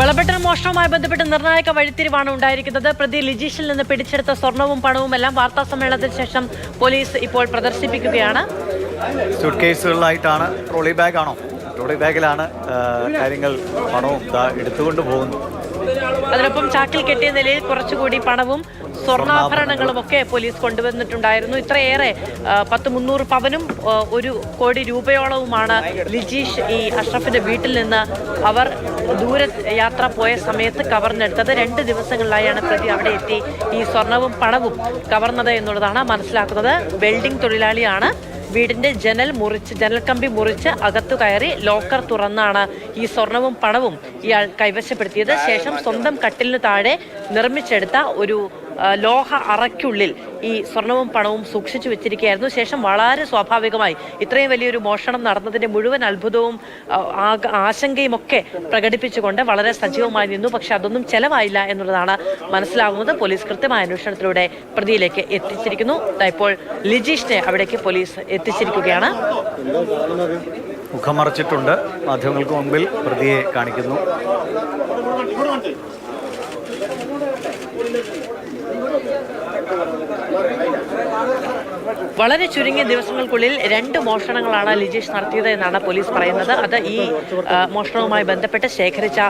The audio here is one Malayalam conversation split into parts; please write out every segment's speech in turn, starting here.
വളപട്ടണ മോഷണവുമായി ബന്ധപ്പെട്ട് നിർണായക വഴിത്തിരിവാണ് ഉണ്ടായിരിക്കുന്നത്. പ്രതി ലിജീഷിൽ നിന്ന് പിടിച്ചെടുത്ത സ്വർണവും പണവും എല്ലാം വാർത്താ സമ്മേളനത്തിന് ശേഷം പോലീസ് ഇപ്പോൾ പ്രദർശിപ്പിക്കുകയാണ്. കേസുകളിലായിട്ടാണ് ട്രോളി ബാഗാണോ? ട്രോളി ബാഗിലാണ് കാര്യങ്ങൾ പണവും എടുത്തുകൊണ്ട് പോകുന്നു അതിനൊപ്പം ചാക്കിൽ കെട്ടിയ നിലയിൽ കുറച്ചുകൂടി പണവും സ്വർണാഭരണങ്ങളും ഒക്കെ പോലീസ് കൊണ്ടുവന്നിട്ടുണ്ടായിരുന്നു. ഇത്രയേറെ പത്ത് മുന്നൂറ് പവനും ഒരു കോടി രൂപയോളവുമാണ് ലിജീഷ് ഈ അഷ്റഫിന്റെ വീട്ടിൽ നിന്ന് അവർ ദൂര യാത്ര പോയ സമയത്ത് കവർന്നെടുത്തത്. രണ്ട് ദിവസങ്ങളിലായാണ് പ്രതി അവിടെ എത്തി ഈ സ്വർണവും പണവും കവർന്നത് എന്നുള്ളതാണ് മനസ്സിലാക്കുന്നത്. വെൽഡിംഗ് തൊഴിലാളിയാണ്. വീടിന്റെ ജനൽ മുറിച്ച് ജനൽ കമ്പി മുറിച്ച് അകത്തു കയറി ലോക്കർ തുറന്നാണ് ഈ സ്വർണവും പണവും ഇയാൾ കൈവശപ്പെടുത്തിയത്. ശേഷം സ്വന്തം കട്ടിലിന് താഴെ നിർമ്മിച്ചെടുത്ത ഒരു ലോഹ അറയ്ക്കുള്ളിൽ ഈ സ്വർണവും പണവും സൂക്ഷിച്ചു വെച്ചിരിക്കുകയായിരുന്നു. ശേഷം വളരെ സ്വാഭാവികമായി ഇത്രയും വലിയൊരു മോഷണം നടന്നതിന്റെ മുഴുവൻ അത്ഭുതവും ആശങ്കയും ഒക്കെ പ്രകടിപ്പിച്ചുകൊണ്ട് വളരെ സജീവമായി നിന്നു. പക്ഷെ അതൊന്നും ചെലവായില്ല എന്നുള്ളതാണ് മനസ്സിലാകുന്നത് പോലീസ് കൃത്യമായ അന്വേഷണത്തിലൂടെ പ്രതിയിലേക്ക് എത്തിച്ചിരിക്കുന്നു. ഇപ്പോൾ ലിജീഷിനെ അവിടേക്ക് പോലീസ് എത്തിച്ചിരിക്കുകയാണ്. മുഖമറച്ചിട്ടുണ്ട് മാധ്യമങ്ങൾക്ക് മുമ്പിൽ പ്രതിയെ കാണിക്കുന്നു. വളരെ ചുരുങ്ങിയ ദിവസങ്ങൾക്കുള്ളിൽ രണ്ട് മോഷണങ്ങളാണ് ലിജേഷ് നടത്തിയത് എന്നാണ് പോലീസ് പറയുന്നത്. അത് ഈ മോഷണവുമായി ബന്ധപ്പെട്ട് ശേഖരിച്ച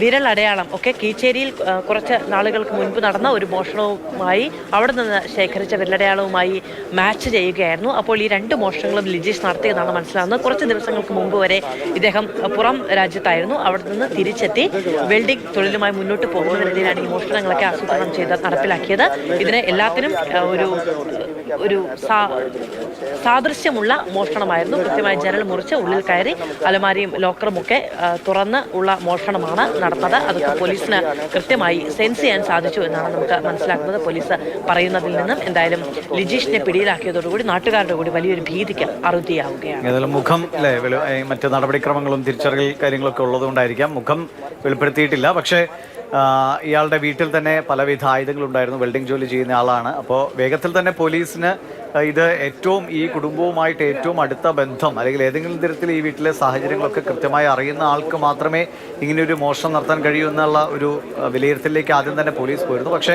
വിരൽ അടയാളം ഒക്കെ കീച്ചേരിയിൽ കുറച്ച് നാളുകൾക്ക് മുൻപ് നടന്ന ഒരു മോഷണവുമായി അവിടെ നിന്ന് ശേഖരിച്ച വിരലടയാളവുമായി മാച്ച് ചെയ്യുകയായിരുന്നു. അപ്പോൾ ഈ രണ്ട് മോഷണങ്ങളും ലിജീഷ് നടത്തിയെന്നാണ് മനസ്സിലാകുന്നത് കുറച്ച് ദിവസങ്ങൾക്ക് മുമ്പ് വരെ ഇദ്ദേഹം പുറം രാജ്യത്തായിരുന്നു. അവിടെ നിന്ന് തിരിച്ചെത്തി വെൽഡിംഗ് തൊഴിലുമായി മുന്നോട്ട് പോകുന്ന രീതിയിലാണ് ഈ മോഷണങ്ങളൊക്കെ ആസൂത്രണം ചെയ്ത് നടപ്പിലാക്കിയത്. ഇതിന് എല്ലാത്തിനും ഒരു ഒരു സാദൃശ്യമുള്ള മോഷണമായിരുന്നു. കൃത്യമായി ജനൽ മുറിച്ച് ഉള്ളിൽ കയറി അലമാരിയും ലോക്കറും ഒക്കെ തുറന്ന് ഉള്ള മോഷണമാണ് നടന്നത്. അതൊക്കെ പോലീസിന് കൃത്യമായി സെൻസ് ചെയ്യാൻ സാധിച്ചു എന്നാണ് നമുക്ക് മനസ്സിലാക്കുന്നത്. പോലീസ് പറയുന്നതിൽ നിന്നും എന്തായാലും ലിജീഷിനെ പിടിയിലാക്കിയതോടുകൂടി നാട്ടുകാരുടെ കൂടി വലിയൊരു ഭീതിക്ക് അറുതിയാവുകയാണ് ഏതായാലും മുഖം മറ്റ് നടപടിക്രമങ്ങളും തിരിച്ചറിയൽ കാര്യങ്ങളൊക്കെ ഉള്ളതുകൊണ്ടായിരിക്കാം. മുഖം വെളിപ്പെടുത്തിയിട്ടില്ല. പക്ഷേ ഇയാളുടെ വീട്ടിൽ തന്നെ പലവിധ ആയുധങ്ങളുണ്ടായിരുന്നു. വെൽഡിംഗ് ജോലി ചെയ്യുന്ന ആളാണ്. അപ്പോൾ വേഗത്തിൽ തന്നെ പോലീസിന് ഇത് ഏറ്റവും ഈ കുടുംബവുമായിട്ട് ഏറ്റവും അടുത്ത ബന്ധം അല്ലെങ്കിൽ ഏതെങ്കിലും തരത്തിൽ ഈ വീട്ടിലെ സാഹചര്യങ്ങളൊക്കെ കൃത്യമായി അറിയുന്ന ആൾക്ക് മാത്രമേ ഇങ്ങനെയൊരു മോഷണം നടത്താൻ കഴിയൂ എന്നുള്ള ഒരു വിലയിരുത്തലിലേക്ക് ആദ്യം തന്നെ പോലീസ് പോയിരുന്നു. പക്ഷേ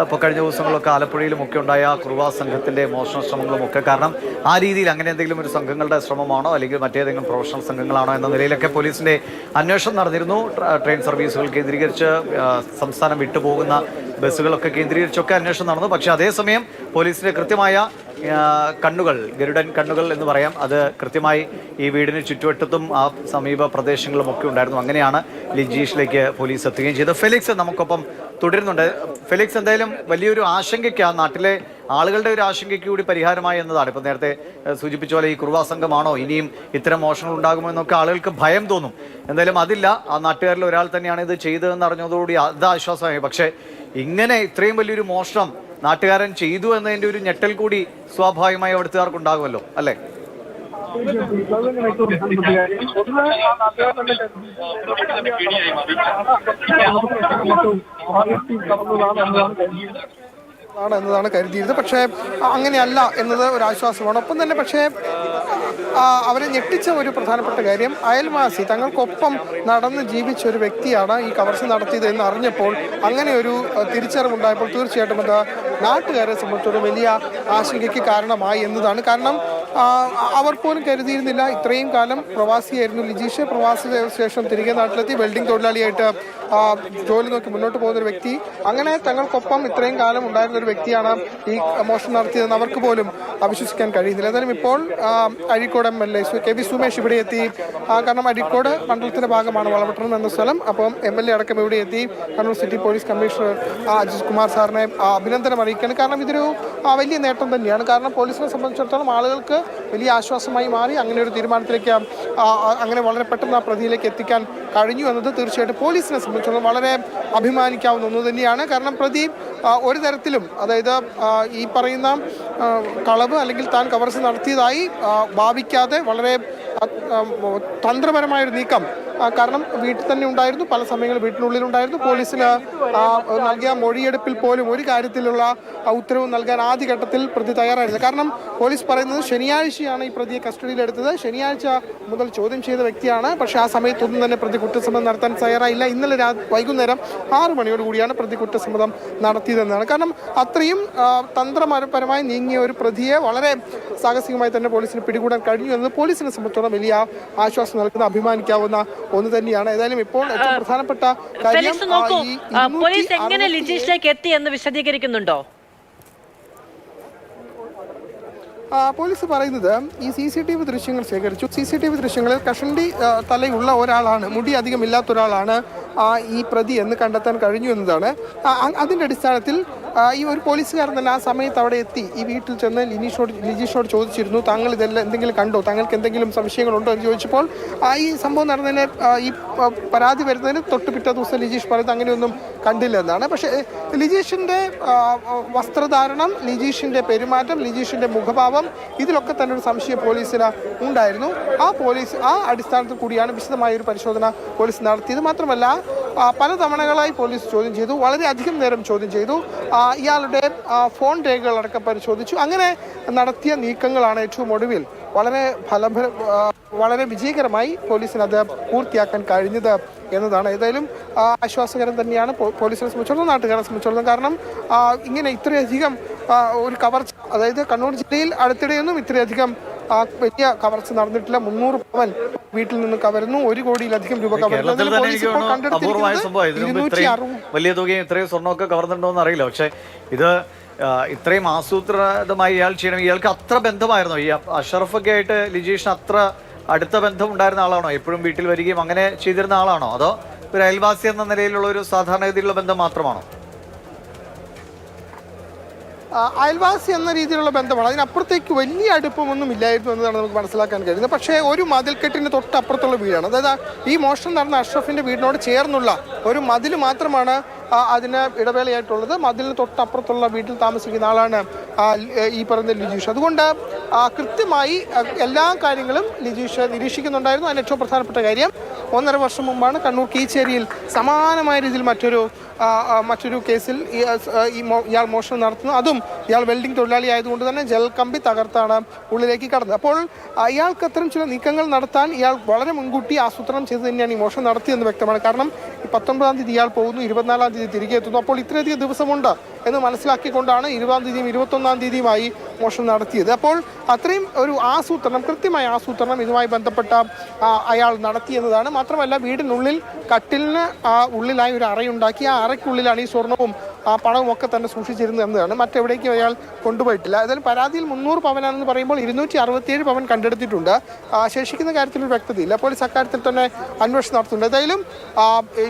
ഇപ്പോൾ കഴിഞ്ഞ ദിവസങ്ങളൊക്കെ ആലപ്പുഴയിലും ഒക്കെ ഉണ്ടായ കുറുവാ സംഘത്തിന്റെ മോഷണ ശ്രമങ്ങളും ഒക്കെ കാരണം ആ രീതിയിൽ അങ്ങനെ എന്തെങ്കിലും ഒരു സംഘങ്ങളുടെ ശ്രമമാണോ അല്ലെങ്കിൽ മറ്റേതെങ്കിലും പ്രൊഫഷണൽ സംഘങ്ങളാണോ എന്ന നിലയിലൊക്കെ പോലീസിന്റെ അന്വേഷണം നടന്നിരുന്നു. ട്ര- ട്രെയിൻ സർവീസുകൾ കേന്ദ്രീകരിച്ച് സംസ്ഥാനം വിട്ടുപോകുന്ന ബസ്സുകളൊക്കെ കേന്ദ്രീകരിച്ചൊക്കെ അന്വേഷണം നടന്നു. പക്ഷേ അതേസമയം പോലീസിന്റെ കൃത്യമായ കണ്ണുകൾ ഗരുഡൻ കണ്ണുകൾ എന്ന് പറയാം അത് കൃത്യമായി ഈ വീടിന് ചുറ്റുവട്ടത്തും ആ സമീപ പ്രദേശങ്ങളും ഒക്കെ ഉണ്ടായിരുന്നു. അങ്ങനെയാണ് ലിജീഷിലേക്ക് പോലീസ് എത്തുകയും ചെയ്തത്. ഫെലിക്സ് നമുക്കൊപ്പം തുടരുന്നുണ്ട്. ഫെലിക്സ് എന്തായാലും വലിയൊരു ആശങ്കയ്ക്ക് ആ നാട്ടിലെ ആളുകളുടെ ഒരു ആശങ്കയ്ക്ക് കൂടി പരിഹാരമായി എന്നതാണ്. ഇപ്പം നേരത്തെ സൂചിപ്പിച്ച പോലെ ഈ കുറുവാ സംഘമാണോ? ഇനിയും ഇത്തരം മോഷണങ്ങൾ ഉണ്ടാകുമോ എന്നൊക്കെ ആളുകൾക്ക് ഭയം തോന്നും. എന്തായാലും അതില്ല. ആ നാട്ടുകാരിൽ ഒരാൾ തന്നെയാണ് ഇത് ചെയ്തതെന്ന് അറിഞ്ഞതോടുകൂടി അത് ആശ്വാസമായി. പക്ഷേ ഇങ്ങനെ ഇത്രയും വലിയൊരു മോഷണം നാട്ടുകാരൻ ചെയ്തു എന്നതിന്റെ ഒരു ഞെട്ടൽ കൂടി സ്വാഭാവികമായി അവിടുത്തുകാർക്ക് ഉണ്ടാകുമല്ലോ അല്ലേ? ാണ് എന്നതാണ് കരുതിയിരുന്നത്. പക്ഷേ അങ്ങനെയല്ല എന്നത് ഒരു ആശ്വാസമാണ് ഒപ്പം തന്നെ പക്ഷേ അവരെ ഞെട്ടിച്ച ഒരു പ്രധാനപ്പെട്ട കാര്യം അയൽവാസി തങ്ങൾക്കൊപ്പം നടന്ന് ജീവിച്ച ഒരു വ്യക്തിയാണ് ഈ കവർച്ച നടത്തിയത് എന്ന് അറിഞ്ഞപ്പോൾ അങ്ങനെ ഒരു തിരിച്ചറിവ് തിരിച്ചറിവുണ്ടായപ്പോൾ തീർച്ചയായിട്ടും അത് നാട്ടുകാരെ സംബന്ധിച്ചൊരു വലിയ ആശങ്കയ്ക്ക് കാരണമായി എന്നതാണ്. കാരണം അവർ പോലും കരുതിയിരുന്നില്ല ഇത്രയും കാലം പ്രവാസിയായിരുന്നു. ലിജീഷ് പ്രവാസി ശേഷം തിരികെ നാട്ടിലെത്തി വെൽഡിംഗ് തൊഴിലാളിയായിട്ട് ജോലി നോക്കി മുന്നോട്ട് പോകുന്ന ഒരു വ്യക്തി. അങ്ങനെ തങ്ങൾക്കൊപ്പം ഇത്രയും കാലം ഉണ്ടായിരുന്ന ഒരു വ്യക്തിയാണ് ഈ മോഷണം നടത്തിയതെന്ന് അവർക്ക് പോലും അവിശ്വസിക്കാൻ കഴിയുന്നില്ല. ഏതായാലും ഇപ്പോൾ Azhikode M L A K V Sumesh ഇവിടെ എത്തി. കാരണം അഴീക്കോട് മണ്ഡലത്തിന്റെ ഭാഗമാണ് വളപട്ടണം എന്ന സ്ഥലം. അപ്പം എം എൽ എ അടക്കം ഇവിടെ എത്തി. Kannur city police commissioner Ajith Kumar സാറിനെ അഭിനന്ദനം അറിയിക്കുകയാണ്. കാരണം ഇതൊരു വലിയ നേട്ടം തന്നെയാണ്. കാരണം പോലീസിനെ സംബന്ധിച്ചിടത്തോളം ആളുകൾക്ക് വലിയ ആശ്വാസമായി മാറി. അങ്ങനെ ഒരു തീരുമാനത്തിലേക്ക് അങ്ങനെ വളരെ പെട്ടെന്ന് ആ പ്രതിയിലേക്ക് എത്തിക്കാൻ കഴിഞ്ഞു എന്നത് തീർച്ചയായിട്ടും പോലീസിനെ സംബന്ധിച്ചിടത്തോളം വളരെ അഭിമാനിക്കാവുന്ന ഒന്ന് തന്നെയാണ്. കാരണം പ്രതി ഒരു തരത്തിലും അതായത് ഈ പറയുന്ന കളവ് അല്ലെങ്കിൽ താൻ കവർച്ച നടത്തിയതായി ഭാവിക്കാതെ വളരെ തന്ത്രപരമായൊരു നീക്കം കാരണം വീട്ടിൽ തന്നെ ഉണ്ടായിരുന്നു പല സമയങ്ങളിൽ വീട്ടിനുള്ളിൽ ഉണ്ടായിരുന്നു. പോലീസിന് നൽകിയ മൊഴിയെടുപ്പിൽ പോലും ഒരു കാര്യത്തിലുള്ള ഉത്തരവ് നൽകാൻ ആദ്യഘട്ടത്തിൽ പ്രതി തയ്യാറായിരുന്നില്ല. കാരണം പോലീസ് പറയുന്നത് ശനിയാഴ്ചയാണ് ഈ പ്രതിയെ കസ്റ്റഡിയിലെടുത്തത്. ശനിയാഴ്ച മുതൽ ചോദ്യം ചെയ്ത വ്യക്തിയാണ്. പക്ഷേ ആ സമയത്തൊന്നും തന്നെ പ്രതി കുറ്റസമ്മതം നടത്താൻ തയ്യാറായില്ല. ഇന്നലെ രാ വൈകുന്നേരം ആറ് മണിയോടുകൂടിയാണ് പ്രതി കുറ്റസമ്മതം നടത്തിയതെന്നാണ്. കാരണം അത്രയും തന്ത്രപരമായി നീങ്ങിയ ഒരു പ്രതിയെ വളരെ സാഹസികമായി തന്നെ പോലീസിന് പിടികൂടാൻ കഴിഞ്ഞു എന്നത് പോലീസിനെ സംബന്ധിച്ചോളം വലിയ ആശ്വാസം നൽകുന്ന അഭിമാനിക്കാവുന്ന ഒന്ന് തന്നെയാണ്. ഏതായാലും ഇപ്പോൾ ഏറ്റവും പ്രധാനപ്പെട്ട കാര്യം പോലീസ് എങ്ങനെ ലിജീഷിലേക്ക് എത്തി എന്ന് വിശദീകരിക്കുന്നുണ്ടോ? പോലീസ് പറയുന്നത് ഈ സി സി ടി വി ദൃശ്യങ്ങൾ ശേഖരിച്ചു. സി സി ടി വി ദൃശ്യങ്ങളിൽ കഷണ്ടി തലയുള്ള ഒരാളാണ്. മുടി അധികം ഇല്ലാത്ത ഒരാളാണ് ഈ പ്രതി എന്ന് കണ്ടെത്താൻ കഴിഞ്ഞു എന്നതാണ്. അതിന്റെ അതിന്റെ അടിസ്ഥാനത്തിൽ ഈ ഒരു പോലീസുകാരൻ തന്നെ ആ സമയത്ത് അവിടെ എത്തി. ഈ വീട്ടിൽ ചെന്ന് ലിനീഷോട് ലിജീഷോട് ചോദിച്ചിരുന്നു താങ്കൾ ഇതെല്ലാം എന്തെങ്കിലും കണ്ടോ? താങ്കൾക്ക് എന്തെങ്കിലും സംശയങ്ങളുണ്ടോ? എന്ന് ചോദിച്ചപ്പോൾ ഈ സംഭവം നടന്നതിന് ഈ പരാതി വരുന്നതിന് തൊട്ട് പിറ്റേ ദിവസം ലിജീഷ് പറയുന്നത് അങ്ങനെയൊന്നും കണ്ടില്ല എന്നാണ് പക്ഷേ ലിജീഷിന്റെ വസ്ത്രധാരണം ലിജീഷിന്റെ പെരുമാറ്റം ലിജീഷിന്റെ മുഖഭാവം ഇതിലൊക്കെ തന്നെ ഒരു സംശയം പോലീസിന് ഉണ്ടായിരുന്നു. ആ പോലീസ് ആ അടിസ്ഥാനത്തിൽ കൂടിയാണ് വിശദമായ ഒരു പരിശോധന പോലീസ് നടത്തിയത്. മാത്രമല്ല പല തവണകളായി പോലീസ് ചോദ്യം ചെയ്തു. വളരെയധികം നേരം ചോദ്യം ചെയ്തു. ഇയാളുടെ ഫോൺ രേഖകളടക്കം പരിശോധിച്ചു. അങ്ങനെ നടത്തിയ നീക്കങ്ങളാണ് ഏറ്റവും ഒടുവിൽ വളരെ ഫലഭ വളരെ വിജയകരമായി പോലീസിന് അത് പൂർത്തിയാക്കാൻ കഴിഞ്ഞത്. എന്നതാണ്. ഏതായാലും ആശ്വാസകരം തന്നെയാണ് പോലീസിനെ സംബന്ധിച്ചിടത്തോളം നാട്ടുകാരെ സംബന്ധിച്ചിടത്തോളം. കാരണം ഇങ്ങനെ ഇത്രയധികം ഒരു കവർച്ച അതായത് കണ്ണൂർ ജില്ലയിൽ അടുത്തിടെയൊന്നും ഇത്രയധികം വലിയ കവർച്ച നടന്നിട്ടില്ല. മുന്നൂറ് പവൻ വീട്ടിൽ നിന്ന് കവരുന്നു. ഒരു കോടിയിലധികം രൂപ വലിയ തുകയും ഇത്രയും സ്വർണമൊക്കെ കവർന്നിട്ടുണ്ടോ എന്ന് അറിയില്ല. പക്ഷെ ഇത് ഇത്രയും ആസൂത്രിതമായി ഇയാൾ ചെയ്യണം ഇയാൾക്ക് അത്ര ബന്ധമായിരുന്നു. ഈ അഷറഫൊക്കെ ആയിട്ട് ലിജീഷിന് അത്ര അടുത്ത ബന്ധം ഉണ്ടായിരുന്ന ആളാണോ? എപ്പോഴും വീട്ടിൽ വരികയും അങ്ങനെ ചെയ്തിരുന്ന ആളാണോ? അതോ ഒരു അയൽവാസി എന്ന നിലയിലുള്ള ഒരു സാധാരണഗതിയിലുള്ള ബന്ധം മാത്രമാണോ? അയൽവാസി എന്ന രീതിയിലുള്ള ബന്ധമാണ്. അതിനപ്പുറത്തേക്ക് വലിയ അടുപ്പമൊന്നും ഇല്ലായിരുന്നു എന്നതാണ് നമുക്ക് മനസ്സിലാക്കാൻ കഴിയുന്നത്. പക്ഷേ ഒരു മതിൽക്കെട്ടിന് തൊട്ടപ്പുറത്തുള്ള വീടാണ്. അതായത് ഈ മോഷണം നടന്ന അഷ്റഫിന്റെ വീടിനോട് ചേർന്നുള്ള ഒരു മതിൽ മാത്രമാണ് അതിന് ഇടവേളയായിട്ടുള്ളത്. മതിലിന് തൊട്ടപ്പുറത്തുള്ള വീട്ടിൽ താമസിക്കുന്ന ആളാണ് ഈ പറയുന്ന ലിജീഷ്. അതുകൊണ്ട് കൃത്യമായി എല്ലാ കാര്യങ്ങളും ലിജീഷ് നിരീക്ഷിക്കുന്നുണ്ടായിരുന്നു. അതിന് ഏറ്റവും പ്രധാനപ്പെട്ട കാര്യം ഒന്നര വർഷം മുമ്പാണ് കണ്ണൂർ കീച്ചേരിയിൽ സമാനമായ രീതിയിൽ മറ്റൊരു മറ്റൊരു കേസിൽ ഇയാൾ മോഷണം നടത്തുന്നു. അതും ഇയാൾ വെൽഡിംഗ് തൊഴിലാളി ആയതുകൊണ്ട് തന്നെ ജലകമ്പി തകർത്താണ് ഉള്ളിലേക്ക് കടന്നത്. അപ്പോൾ ഇയാൾക്ക് അത്തരം ചില നീക്കങ്ങൾ നടത്താൻ ഇയാൾ വളരെ മുൻകൂട്ടി ആസൂത്രണം ചെയ്ത് തന്നെയാണ് ഈ മോഷണം നടത്തിയെന്ന് വ്യക്തമാണ്. കാരണം ഈ പത്തൊമ്പതാം തീയതി ഇയാൾ പോകുന്നു ഇരുപത്തിനാലാം തീയതി തിരികെ എത്തുന്നു. അപ്പോൾ ഇത്രയധികം ദിവസമുണ്ട് എന്ന് മനസ്സിലാക്കിക്കൊണ്ടാണ് ഇരുപതാം തീയതിയും ഇരുപത്തൊന്നാം തീയതിയുമായി മോഷണം നടത്തിയത്. അപ്പോൾ അത്രയും ഒരു ആസൂത്രണം കൃത്യമായ ആസൂത്രണം ഇതുമായി ബന്ധപ്പെട്ട അയാൾ നടത്തിയെന്നതാണ്. മാത്രമല്ല വീടിനുള്ളിൽ കട്ടിലിന് ഉള്ളിലായി ഒരു അറയുണ്ടാക്കി. ആ അറയ്ക്കുള്ളിലാണ് ഈ സ്വർണവും ആ പണവും ഒക്കെ തന്നെ സൂക്ഷിച്ചിരുന്നു എന്നതാണ്. മറ്റെവിടേക്കും അയാൾ കൊണ്ടുപോയിട്ടില്ല. ഏതായാലും പരാതിയിൽ മുന്നൂറ് പവനാണെന്ന് പറയുമ്പോൾ ഇരുന്നൂറ്റി അറുപത്തിയേഴ് പവൻ കണ്ടെടുത്തിട്ടുണ്ട്. ശേഷിക്കുന്ന കാര്യത്തിൽ ഒരു വ്യക്തതയില്ല. പോലീസ് അക്കാര്യത്തിൽ തന്നെ അന്വേഷണം നടത്തുന്നുണ്ട്. ഏതായാലും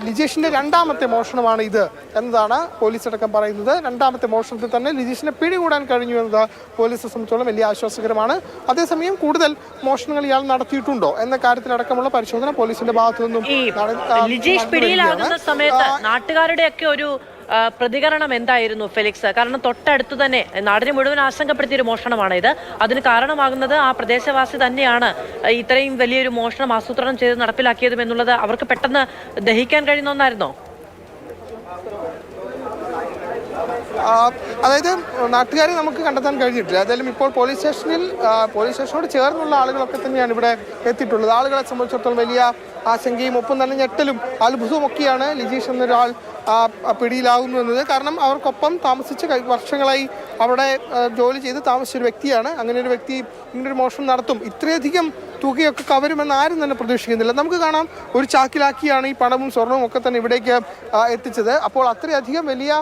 ലിജേഷിന്റെ രണ്ടാമത്തെ മോഷണമാണ് ഇത് എന്നതാണ് പോലീസ് അടക്കം പറയുന്നത്. രണ്ടാമത്തെ മോഷണത്തിൽ തന്നെ ലിജീഷിനെ പിടികൂടാൻ കഴിഞ്ഞു എന്നത് പോലീസിനെ സംബന്ധിച്ചോളം വലിയ ആശ്വാസകരമാണ്. അതേസമയം കൂടുതൽ മോഷണങ്ങൾ ഇയാൾ നടത്തിയിട്ടുണ്ടോ എന്ന കാര്യത്തിലടക്കമുള്ള പരിശോധന പോലീസിന്റെ ഭാഗത്തു നിന്നും ലിജീഷ് പിടിയിലാകുന്ന. സമയത്ത് നാട്ടുകാരുടെയൊക്കെ ഒരു ആ, പ്രതികരണം എന്തായിരുന്നു ഫെലിക്സ്? കാരണം തൊട്ടടുത്ത് തന്നെ നാടിനെ മുഴുവൻ ആശങ്കപ്പെടുത്തിയ ഒരു മോഷണമാണ് ഇത് അതിന് കാരണമാകുന്നത് ആ പ്രദേശവാസി തന്നെയാണ്. ഇത്രയും വലിയൊരു മോഷണം ആസൂത്രണം ചെയ്ത് നടപ്പിലാക്കിയതും എന്നുള്ളത് അവർക്ക് പെട്ടെന്ന് ദഹിക്കാൻ കഴിയുന്ന ഒന്നായിരുന്നോ? അതായത് നാട്ടുകാരെ നമുക്ക് കണ്ടെത്താൻ കഴിഞ്ഞിട്ടില്ല. ഏതായാലും ഇപ്പോൾ പോലീസ് സ്റ്റേഷനിൽ പോലീസ് സ്റ്റേഷനോട് ചേർന്നുള്ള ആളുകളൊക്കെ തന്നെയാണ് ഇവിടെ എത്തിയിട്ടുള്ളത്. ആളുകളെ സംബന്ധിച്ചിടത്തോളം വലിയ ആശങ്കയും ഒപ്പം തന്നെ ഞെട്ടലും അത്ഭുതവും ഒക്കെയാണ് ലിജീഷ് എന്നൊരാൾ പിടിയിലാകുന്നു എന്നത്. കാരണം അവർക്കൊപ്പം താമസിച്ച് വർഷങ്ങളായി അവിടെ ജോലി ചെയ്ത് താമസിച്ചൊരു വ്യക്തിയാണ്. അങ്ങനെ ഒരു വ്യക്തി ഇങ്ങനൊരു മോഷണം നടത്തും. ഇത്രയധികം തുകയൊക്കെ കവരുമെന്ന് ആരും തന്നെ പ്രതീക്ഷിക്കുന്നില്ല. നമുക്ക് കാണാം ഒരു ചാക്കിലാക്കിയാണ് ഈ പണവും സ്വർണവും ഒക്കെ തന്നെ ഇവിടേക്ക് എത്തിച്ചത്. അപ്പോൾ അത്രയധികം വലിയ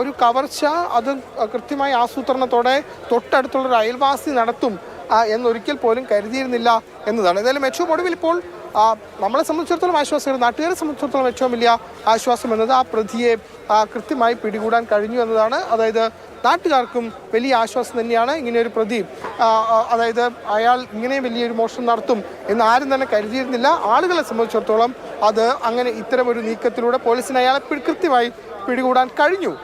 ഒരു കവർച്ച അത് കൃത്യമായി ആസൂത്രണത്തോടെ തൊട്ടടുത്തുള്ള ഒരു അയൽവാസി നടത്തും ആ, എന്നൊരിക്കൽ പോലും കരുതിയിരുന്നില്ല എന്നതാണ്. ഏതായാലും ഏറ്റവും ഒടുവിൽ ഇപ്പോൾ ആ, നമ്മളെ സംബന്ധിച്ചിടത്തോളം ആശ്വാസം നാട്ടുകാരെ സംബന്ധിച്ചിടത്തോളം ഏറ്റവും വലിയ ആശ്വാസം എന്നത് ആ പ്രതിയെ കൃത്യമായി പിടികൂടാൻ കഴിഞ്ഞു എന്നതാണ്. അതായത് നാട്ടുകാർക്കും വലിയ ആശ്വാസം തന്നെയാണ് ഇങ്ങനെ ഒരു പ്രതി. അതായത് അയാൾ ഇങ്ങനെ വലിയൊരു മോഷണം നടത്തും എന്ന് ആരും തന്നെ കരുതിയിരുന്നില്ല. ആളുകളെ സംബന്ധിച്ചിടത്തോളം അത് അങ്ങനെ ഇത്തരം ഒരു നീക്കത്തിലൂടെ പോലീസിന് അയാളെ കൃത്യമായി പിടികൂടാൻ കഴിഞ്ഞു.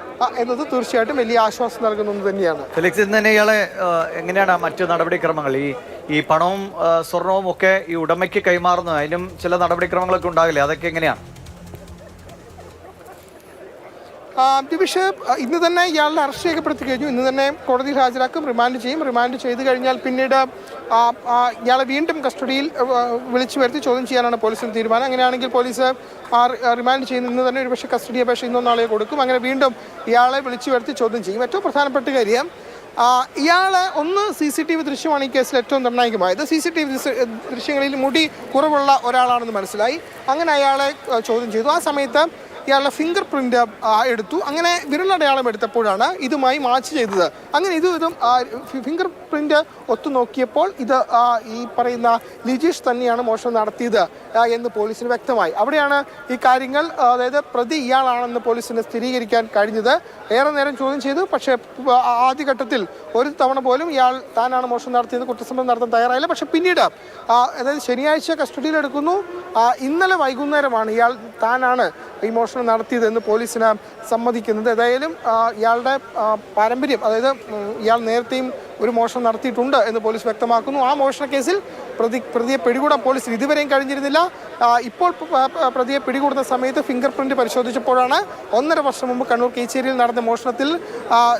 എന്നത് തീർച്ചയായിട്ടും വലിയ ആശ്വാസം നൽകുന്നത് തന്നെയാണ്. ഫെലിക്സ് ഇന്ന് തന്നെ ഇയാളെ എങ്ങനെയാണ് മറ്റു നടപടിക്രമങ്ങൾ ഈ ഈ പണവും സ്വർണവും ഒക്കെ ഈ ഉടമയ്ക്ക് കൈമാറുന്നു അതിനും ചില നടപടിക്രമങ്ങളൊക്കെ ഉണ്ടാകില്ലേ? അതൊക്കെ എങ്ങനെയാണ്? ആ, ഇന്ന് തന്നെ ഇയാളുടെ അറസ്റ്റ് രേഖപ്പെടുത്തി കഴിഞ്ഞു. ഇന്ന് തന്നെ കോടതിയിൽ ഹാജരാക്കും. റിമാൻഡ് ചെയ്യും. റിമാൻഡ് ചെയ്ത് കഴിഞ്ഞാൽ പിന്നീട് ഇയാളെ വീണ്ടും കസ്റ്റഡിയിൽ വിളിച്ചു വരുത്തി ചോദ്യം ചെയ്യാനാണ് പോലീസിന് തീരുമാനം. അങ്ങനെയാണെങ്കിൽ പോലീസ് റിമാൻഡ് ചെയ്യുന്ന ഇന്ന് തന്നെ ഒരുപക്ഷെ കസ്റ്റഡി അപേക്ഷ ഇന്നൊന്നാളെ നാളെ കൊടുക്കും. അങ്ങനെ വീണ്ടും ഇയാളെ വിളിച്ചു വരുത്തി ചോദ്യം ചെയ്യും. ഏറ്റവും പ്രധാനപ്പെട്ട കാര്യം ഇയാൾ ഒന്ന് സി സി ടി വി ദൃശ്യമാണ് ഈ കേസിൽ ഏറ്റവും നിർണായകമായത് സി സി ടി വി ദൃശ്യങ്ങളിൽ മുടി കുറവുള്ള ഒരാളാണെന്ന് മനസ്സിലായി. അങ്ങനെ അയാളെ ചോദ്യം ചെയ്തു. ആ സമയത്ത് ഇയാളുടെ ഫിംഗർ പ്രിന്റ് എടുത്തു. അങ്ങനെ വിരലടയാളം എടുത്തപ്പോഴാണ് ഇതുമായി മാച്ച് ചെയ്തത്. അങ്ങനെ ഇതും ഇതും ഫിംഗർ പ്രിന്റ് ഒത്തു നോക്കിയപ്പോൾ ഇത് ഈ പറയുന്ന ലിജീഷ് തന്നെയാണ് മോഷണം നടത്തിയത് എന്ന് പോലീസിന് വ്യക്തമായി. അവിടെയാണ് ഈ കാര്യങ്ങൾ അതായത് പ്രതി ഇയാളാണെന്ന് പോലീസിന് സ്ഥിരീകരിക്കാൻ കഴിഞ്ഞത്. ഏറെ നേരം ചോദ്യം ചെയ്തു. പക്ഷേ ആദ്യഘട്ടത്തിൽ ഒരു തവണ പോലും ഇയാൾ താനാണ് മോഷണം നടത്തിയത് കുറ്റസമ്മതം നടത്താൻ തയ്യാറായില്ല. പക്ഷേ പിന്നീട് അതായത് ശനിയാഴ്ച കസ്റ്റഡിയിലെടുക്കുന്നു ഇന്നലെ വൈകുന്നേരമാണ് ഇയാൾ താനാണ് ഈ മോഷണം നടത്തിയതെന്ന് പോലീസിന് സമ്മതിക്കുന്നത്. ഏതായാലും ഇയാളുടെ പാരമ്പര്യം അതായത് ഇയാൾ നേരത്തെയും ഒരു മോഷണം നടത്തിയിട്ടുണ്ട് എന്ന് പോലീസ് വ്യക്തമാക്കുന്നു. ആ മോഷണ കേസിൽ പ്രതി പ്രതിയെ പിടികൂടാൻ പോലീസിന് ഇതുവരെയും കഴിഞ്ഞിരുന്നില്ല. ഇപ്പോൾ പ്രതിയെ പിടികൂടുന്ന സമയത്ത് ഫിംഗർ പ്രിന്റ് പരിശോധിച്ചപ്പോഴാണ് ഒന്നര വർഷം മുമ്പ് കണ്ണൂർ കേച്ചേരിയിൽ നടന്ന മോഷണത്തിൽ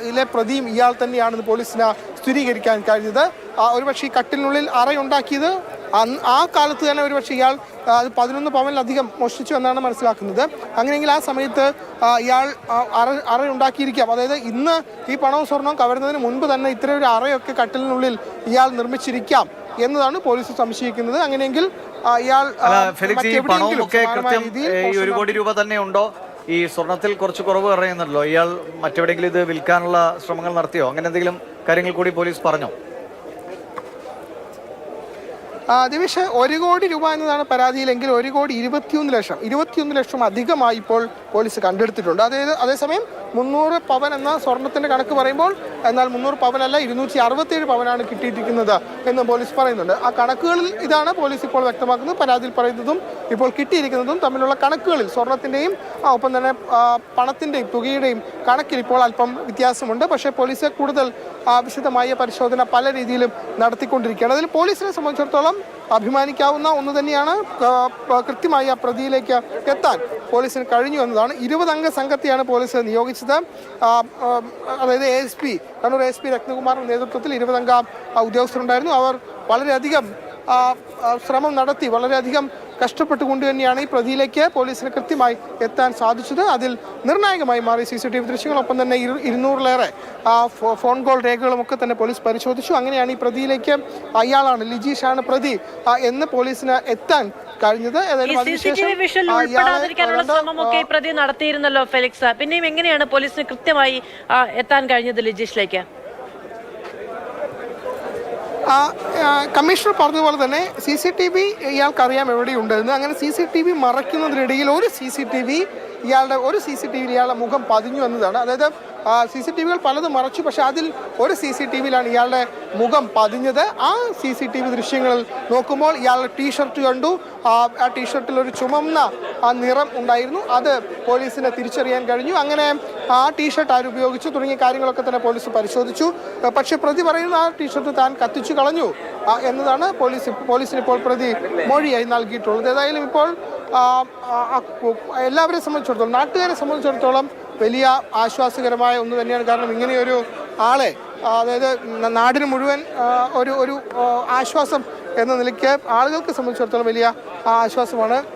ഇലെ പ്രതിയും ഇയാൾ തന്നെയാണെന്ന് പോലീസിന് സ്ഥിരീകരിക്കാൻ കഴിഞ്ഞത്. ഒരുപക്ഷെ ഈ കട്ടിലിനുള്ളിൽ അറയുണ്ടാക്കിയത് ആ കാലത്ത് തന്നെ ഒരുപക്ഷെ ഇയാൾ അത് പതിനൊന്ന് പവനിലധികം മോഷ്ടിച്ചു എന്നാണ് മനസ്സിലാക്കുന്നത്. അങ്ങനെയെങ്കിൽ ആ സമയത്ത് ഇയാൾ അറ അറ ഉണ്ടാക്കിയിരിക്കാം. അതായത് ഇന്ന് ഈ പണവും സ്വർണവും കവരുന്നതിന് മുൻപ് തന്നെ ഇത്തരം ഒരു അറയൊക്കെ കട്ടിലിനുള്ളിൽ ഇയാൾ നിർമ്മിച്ചിരിക്കാം. എന്നതാണ് പോലീസ് സംശയിക്കുന്നത്. അങ്ങനെയെങ്കിൽ ഇയാൾ ഫെലിക്സ് ഈ കൃത്യം ഒരു കോടി രൂപ തന്നെ ഉണ്ടോ? ഈ സ്വർണത്തിൽ കുറച്ച് കുറവ് പറയുന്നുണ്ടല്ലോ. ഇയാൾ മറ്റെവിടെയെങ്കിലും ഇത് വിൽക്കാനുള്ള ശ്രമങ്ങൾ നടത്തിയോ? അങ്ങനെ എന്തെങ്കിലും കാര്യങ്ങൾ കൂടി പോലീസ് പറഞ്ഞോ? ദിവിഷ് ഒരു കോടി രൂപ എന്നതാണ് പരാതിയിലെങ്കിൽ ഒരു കോടി ഇരുപത്തിയൊന്ന് ലക്ഷം ഇരുപത്തിയൊന്ന് ലക്ഷം അധികമായി ഇപ്പോൾ പോലീസ് കണ്ടെടുത്തിട്ടുണ്ട്. അതായത് അതേസമയം മുന്നൂറ് പവൻ എന്ന സ്വർണത്തിന്റെ കണക്ക് പറയുമ്പോൾ എന്നാൽ മുന്നൂറ് പവനല്ല ഇരുന്നൂറ്റി അറുപത്തിയേഴ് പവനാണ് കിട്ടിയിരിക്കുന്നത് എന്ന് പോലീസ് പറയുന്നുണ്ട്. ആ കണക്കുകളിൽ ഇതാണ് പോലീസ് ഇപ്പോൾ വ്യക്തമാക്കുന്നത് പരാതിയിൽ പറയുന്നതും ഇപ്പോൾ കിട്ടിയിരിക്കുന്നതും തമ്മിലുള്ള കണക്കുകളിൽ സ്വർണത്തിന്റെയും ഒപ്പം തന്നെ പണത്തിന്റെയും തുകയുടെയും കണക്കിൽ ഇപ്പോൾ അല്പം വ്യത്യാസമുണ്ട്. പക്ഷേ പോലീസ് കൂടുതൽ വിശദമായ പരിശോധന പല രീതിയിലും നടത്തിക്കൊണ്ടിരിക്കുകയാണ്. അതിൽ പോലീസിനെ സംബന്ധിച്ചിടത്തോളം അഭിമാനിക്കാവുന്ന ഒന്ന് തന്നെയാണ് കൃത്യമായി ആ പ്രതിയിലേക്ക് എത്താൻ പോലീസിന് കഴിഞ്ഞു എന്നതാണ്. അംഗ സംഘത്തെയാണ് പോലീസ് നിയോഗിച്ചത്. അതായത് A S P Kannur S P രത്നകുമാറിന്റെ നേതൃത്വത്തിൽ ഇരുപതംഗ ഉദ്യോഗസ്ഥരുണ്ടായിരുന്നു. അവർ വളരെയധികം ശ്രമം നടത്തി വളരെയധികം കഷ്ടപ്പെട്ടുകൊണ്ട് തന്നെയാണ് ഈ പ്രതിയിലേക്ക് പോലീസിന് കൃത്യമായി എത്താൻ സാധിച്ചത്. അതിൽ നിർണായകമായി മാറി സി സി ടി വി ദൃശ്യങ്ങളൊപ്പം തന്നെ ഇരു ഇരുന്നൂറിലേറെ ഫോൺ കോൾ രേഖകളും ഒക്കെ തന്നെ പോലീസ് പരിശോധിച്ചു. അങ്ങനെയാണ് ഈ പ്രതിയിലേക്ക് അയാളാണ് ലിജീഷാണ് പ്രതി എന്ന് പോലീസിന് എത്താൻ കഴിഞ്ഞത്. പ്രതി നടത്തിയിരുന്നല്ലോ ഫെലിക്സ്. പിന്നെയും എങ്ങനെയാണ് പോലീസിന് കൃത്യമായി എത്താൻ കഴിഞ്ഞത് ലിജീഷിലേക്ക്? കമ്മീഷണർ പറഞ്ഞതുപോലെ തന്നെ സി സി ടി വി ഇയാൾക്കറിയാം എവിടെയുണ്ടെന്ന് അങ്ങനെ സി സി ടി വി മറയ്ക്കുന്നതിനിടയിൽ ഒരു സി സി ടി വി ഇയാളുടെ ഒരു സി സി ടി വി ഇയാളുടെ മുഖം പതിഞ്ഞു എന്നതാണ്. അതായത് സി സി ടി വികൾ പലതും മറച്ചു. പക്ഷെ അതിൽ ഒരു സി സി ടി വിയിലാണ് ഇയാളുടെ മുഖം പതിഞ്ഞത്. ആ സി സി ടി വി ദൃശ്യങ്ങളിൽ നോക്കുമ്പോൾ ഇയാളുടെ ടീഷർട്ട് കണ്ടു. ആ ടീഷർട്ടിൽ ഒരു ചുമന്ന ആ നിറം ഉണ്ടായിരുന്നു. അത് പോലീസിനെ തിരിച്ചറിയാൻ കഴിഞ്ഞു. അങ്ങനെ ആ ടീഷർട്ട് ആര് ഉപയോഗിച്ചു തുടങ്ങിയ കാര്യങ്ങളൊക്കെ തന്നെ പോലീസ് പരിശോധിച്ചു. പക്ഷെ പ്രതി പറയുന്ന ആ ടീഷർട്ട് താൻ കത്തിച്ചു കളഞ്ഞു എന്നതാണ് പോലീസ് പോലീസിന് ഇപ്പോൾ പ്രതി മൊഴിയായി നൽകിയിട്ടുള്ളത്. ഏതായാലും ഇപ്പോൾ എല്ലാവരെ സംബന്ധിച്ചിടത്തോളം നാട്ടുകാരെ സംബന്ധിച്ചിടത്തോളം വലിയ ആശ്വാസകരമായ ഒന്ന് തന്നെയാണ്. കാരണം ഇങ്ങനെയൊരു ആളെ അതായത് നാടിന് മുഴുവൻ ഒരു ഒരു ആശ്വാസം എന്ന നിലയ്ക്ക് ആളുകൾക്ക് സംബന്ധിച്ചിടത്തോളം വലിയ ആശ്വാസമാണ്.